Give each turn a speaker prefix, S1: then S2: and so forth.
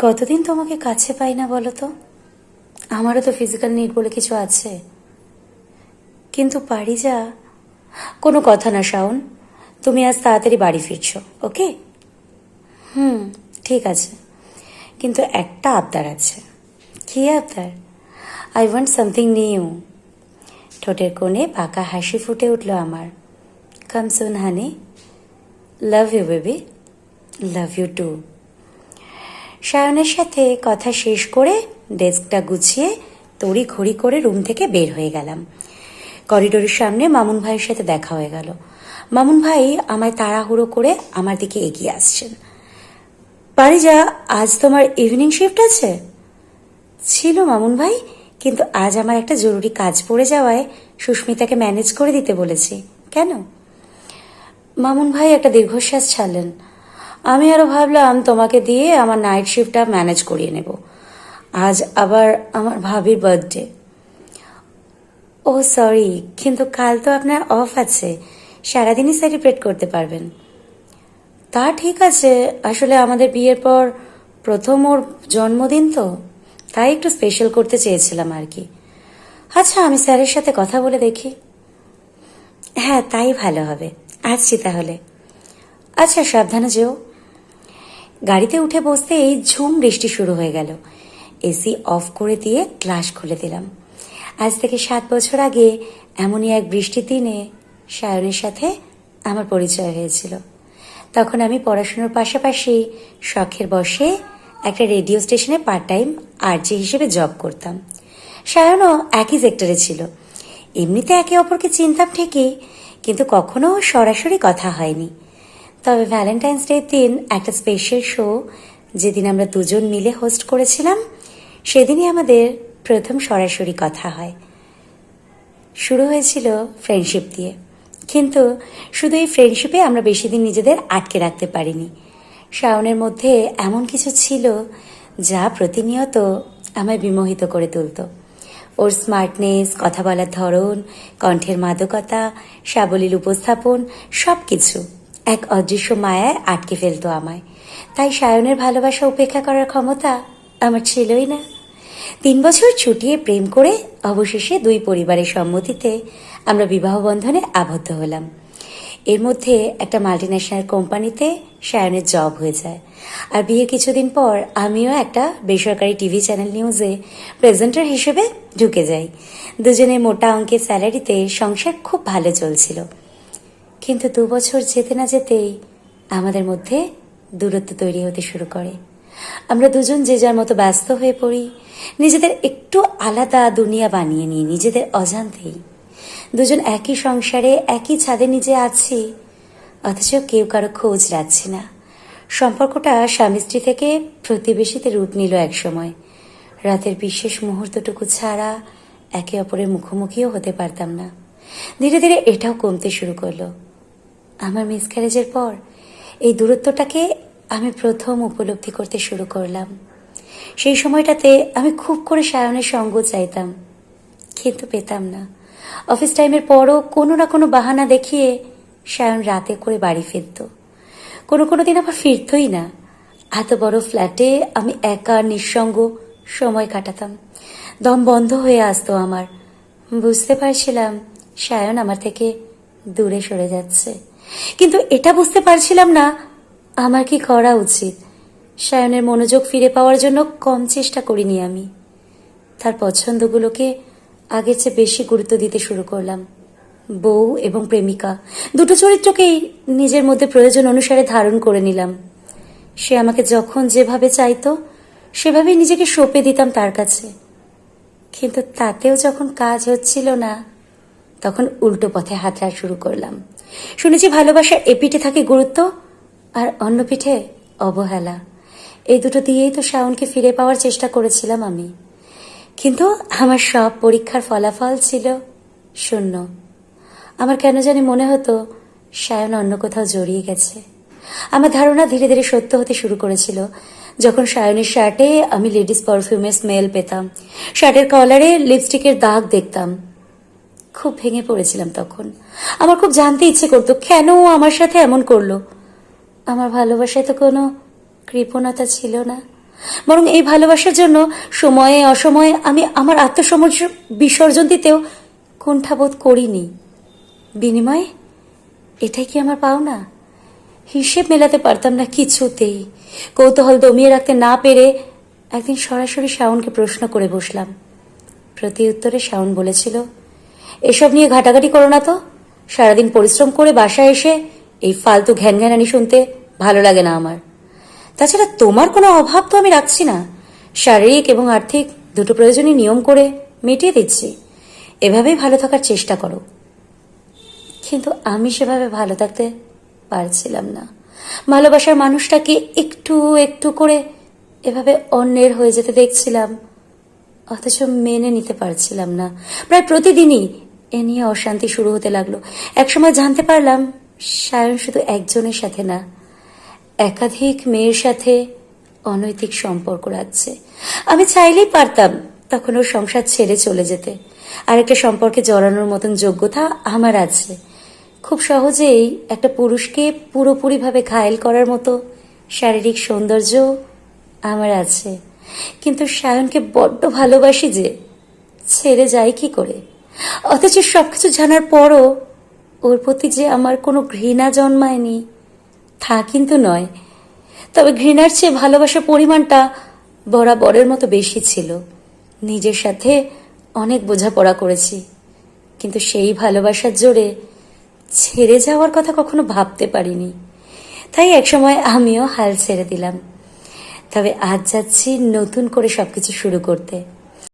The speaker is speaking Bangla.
S1: কতদিন তোমাকে কাছে পাই না বলো তো? আমারও তো ফিজিক্যাল নিড বলে কিছু আছে। কিন্তু পারি যা। কোনো কথা না, শাওন। তুমি আজ তাড়াতাড়ি বাড়ি ফিরছো, ওকে? হুম, ঠিক আছে। কিন্তু একটা আবদার আছে। কি আবদার? আই ওয়ান্ট সামথিং নিউ ঠোঁটের কোণে পাকা হাসি ফুটে উঠল আমার। Come soon honey love you baby love you too সায়নের সাথে কথা শেষ করে ডেস্কটা গুছিয়ে তড়ি ঘড়ি করে রুম থেকে বের হয়ে গেলাম। করিডোরের সামনে মামুন ভাইয়ের সাথে দেখা হয়ে গেল। মামুন ভাই আমায় তাড়াহুড়ো করে আমার দিকে এগিয়ে আসছেন। পারিজা, আজ তোমার ইভিনিং শিফট আছে? ছিল মামুন ভাই, কিন্তু আজ আমার একটা জরুরি কাজ পড়ে যাওয়ায় সুস্মিতাকে ম্যানেজ করে দিতে বলেছি। কেন? মামুন ভাই একটা দীর্ঘশ্বাস ছাড়লেন। আমি আরও ভাবলাম তোমাকে দিয়ে আমার নাইট শিফটটা ম্যানেজ করিয়ে নেব। আজ আবার আমার ভাবির বার্থডে ও সরি কিন্তু কাল তো আপনার অফ আছে। সারাদিনই সেলিব্রেট করতে পারবেন। তা ঠিক আছে, আসলে আমাদের বিয়ের পর প্রথম ওর জন্মদিন তো, তাই একটু স্পেশাল করতে চেয়েছিলাম আর কি। আচ্ছা আমি স্যারের সাথে কথা বলে দেখি। হ্যাঁ তাই ভালো হবে। আসছি তাহলে। আচ্ছা সাবধানে যেও। গাড়িতে উঠে বসতেই ঝুম বৃষ্টি শুরু হয়ে গেল। এসি অফ করে দিয়ে গ্লাস খুলে দিলাম। আজ থেকে সাত বছর আগে এমনই এক বৃষ্টির দিনে সায়নের সাথে আমার পরিচয় হয়েছিল। তখন আমি পড়াশুনোর পাশাপাশি শখের বসে একটা রেডিও স্টেশনে পার্ট টাইম আরজি হিসেবে জব করতাম। সায়নও একই সেক্টরে ছিল। এমনিতে একে অপরকে চিনতাম ঠিকই, কিন্তু কখনো সরাসরি কথা হয়নি। তবে ভ্যালেন্টাইন্স ডের দিন একটা স্পেশাল শো যেদিন আমরা দুজন মিলে হোস্ট করেছিলাম। সেদিনই আমাদের প্রথম সরাসরি কথা হয়। শুরু হয়েছিল ফ্রেন্ডশিপ দিয়ে। কিন্তু শুধু এই ফ্রেন্ডশিপে আমরা বেশি দিন নিজেদের আটকে রাখতে পারিনি। শাওনের মধ্যে এমন কিছু ছিল যা প্রতিনিয়ত আমায় বিমোহিত করে তুলত। ওর স্মার্টনেস কথা বলার ধরন, কণ্ঠের মাদকতা, সাবলীল উপস্থাপন সব কিছু এক অদৃশ্য মায়ায় আটকে ফেলতো আমায়। তাই সায়নের ভালোবাসা উপেক্ষা করার ক্ষমতা আমার ছিলই না। তিন বছর ছুটিয়ে প্রেম করে অবশেষে দুই পরিবারের সম্মতিতে আমরা বিবাহ বন্ধনে আবদ্ধ হলাম। এর মধ্যে একটা মাল্টিন্যাশনাল কোম্পানিতে সায়নের জব হয়ে যায়। আর বিয়ের কিছুদিন পর আমিও একটা বেসরকারি টিভি চ্যানেল নিউজে প্রেজেন্টার হিসেবে ঢুকে যাই। দুজনে মোটা অঙ্কের স্যালারিতে সংসার খুব ভালো চলছিল। কিন্তু দু বছর যেতে না যেতেই আমাদের মধ্যে দূরত্ব তৈরি হতে শুরু করে। আমরা দুজন যে যার মতো ব্যস্ত হয়ে পড়ি, নিজেদের একটু আলাদা দুনিয়া বানিয়ে নিই, নিজেদের অজান্তেই। দুজন একই সংসারে, একই ছাদে নিজে আছি, অথচ কেউ কারও খোঁজ রাখছি না। সম্পর্কটা স্বামী স্ত্রী থেকে প্রতিবেশীতে রূপ নিল একসময় রাতের বিশেষ মুহূর্তটুকু ছাড়া একে অপরের মুখোমুখিও হতে পারতাম না। ধীরে ধীরে এটাও কমতে শুরু করল। আমার মিসক্যারেজের পর এই দূরত্বটাকে আমি প্রথম উপলব্ধি করতে শুরু করলাম। সেই সময়টাতে আমি খুব করে সায়নের সঙ্গ চাইতাম, কিন্তু পেতাম না। অফিস টাইমের পরও কোনো না কোনো বাহানা দেখিয়ে সায়ন রাতে করে বাড়ি ফিরত। কোনো কোনো দিন আবার ফিরতই না। এত বড় ফ্ল্যাটে আমি একা নিঃসঙ্গ সময় কাটাতাম। দম বন্ধ হয়ে আসতো আমার। বুঝতে পারছিলাম সায়ন আমার থেকে দূরে সরে যাচ্ছে। কিন্তু এটা বুঝতে পারছিলাম না। আমার কি করা উচিত? সায়নের মনোযোগ ফিরে পাওয়ার জন্য কম চেষ্টা করিনি আমি। তার পছন্দগুলোকে আগের চেয়ে বেশি গুরুত্ব দিতে শুরু করলাম। বউ এবং প্রেমিকা, দুটো চরিত্রকেই নিজের মধ্যে প্রয়োজন অনুসারে ধারণ করে নিলাম। সে আমাকে যখন যেভাবে চাইতো, সেভাবেই নিজেকে সঁপে দিতাম তার কাছে। কিন্তু তাতেও যখন কাজ হচ্ছিল না, তখন উল্টো পথে হাঁটা শুরু করলাম। শুনেছি ভালোবাসার এপিঠে থাকে গুরুত্ব আর অন্য পিঠে অবহেলা। এই দুটো দিয়েই তো শাওনকে ফিরে পাওয়ার চেষ্টা করেছিলাম আমি। কিন্তু আমার সব পরীক্ষার ফলাফল ছিল শূন্য। আমার কেন জানি মনে হতো সায়ন অন্য কোথাও জড়িয়ে গেছে। আমার ধারণা ধীরে ধীরে সত্য হতে শুরু করেছিল। যখন সায়নের শার্টে আমি লেডিস পারফিউমের স্মেল পেতাম, শার্টের কলারে লিপস্টিকের দাগ দেখতাম খুব ভেঙে পড়েছিলাম তখন। আমার খুব জানতে ইচ্ছে করতো, কেন আমার সাথে এমন করল? আমার ভালোবাসায় তো কোনো কৃপণতা ছিল না। বরং এই ভালোবাসার জন্য সময়ে অসময়ে আমি আমার আত্মসমর্জ বিসর্জন দিতেও কুণ্ঠাবোধ করিনি। বিনিময়ে এটাই কি আমার পাওনা? হিসেব মেলাতে পারতাম না কিছুতেই। কৌতূহল দমিয়ে রাখতে না পেরে একদিন সরাসরি শাওনকে প্রশ্ন করে বসলাম। প্রতি উত্তরে শাওন বলেছিল এসব নিয়ে ঘাটাঘাটি করো না তো। সারাদিন পরিশ্রম করে বাসায় এসে এই ফালতু ঘ্যান ঘ্যানানি শুনতে ভালো লাগে না আমার। তাছাড়া তোমার কোনো অভাব তো আমি রাখছি না। শারীরিক এবং আর্থিক দুটো প্রয়োজনই নিয়ম করে মিটিয়ে দিচ্ছি। এভাবেই ভালো থাকার চেষ্টা করো। কিন্তু আমি সেভাবে ভালো থাকতে পারছিলাম না। ভালোবাসার মানুষটাকে একটু একটু করে এভাবে অন্যের হয়ে যেতে দেখছিলাম। অথচ মেনে নিতে পারছিলাম না। প্রায় প্রতিদিনই এ নিয়ে অশান্তি শুরু হতে লাগল। একসময় জানতে পারলাম, সায়ন শুধু একজনের সাথে না, একাধিক মেয়ের সাথে অনৈতিক সম্পর্ক রাখছে। আমি চাইলেই পারতাম তখন ওর সংসার ছেড়ে চলে যেতে। আরেকটা সম্পর্কে জড়ানোর মতন যোগ্যতা আমার আছে। খুব সহজেই একটা পুরুষকে পুরোপুরিভাবে ঘায়েল করার মতো শারীরিক সৌন্দর্য আমার আছে। কিন্তু সায়নকে বড্ড ভালোবাসি যে, ছেড়ে যাই কি করে? অথচ সবকিছু জানার পরও ওর প্রতি যে আমার কোনো ঘৃণা জন্মায়নি, তা কিন্তু নয়। তবে ঘৃণার চেয়ে ভালোবাসার পরিমাণটা বরাবরের মতো বেশি ছিল। নিজের সাথে অনেক বোঝাপড়া করেছি। কিন্তু সেই ভালোবাসার জোরে ছেড়ে যাওয়ার কথা কখনো ভাবতে পারিনি। তাই একসময় আমিও হাল ছেড়ে দিলাম। তবে আজ যাচ্ছি নতুন করে সবকিছু শুরু করতে।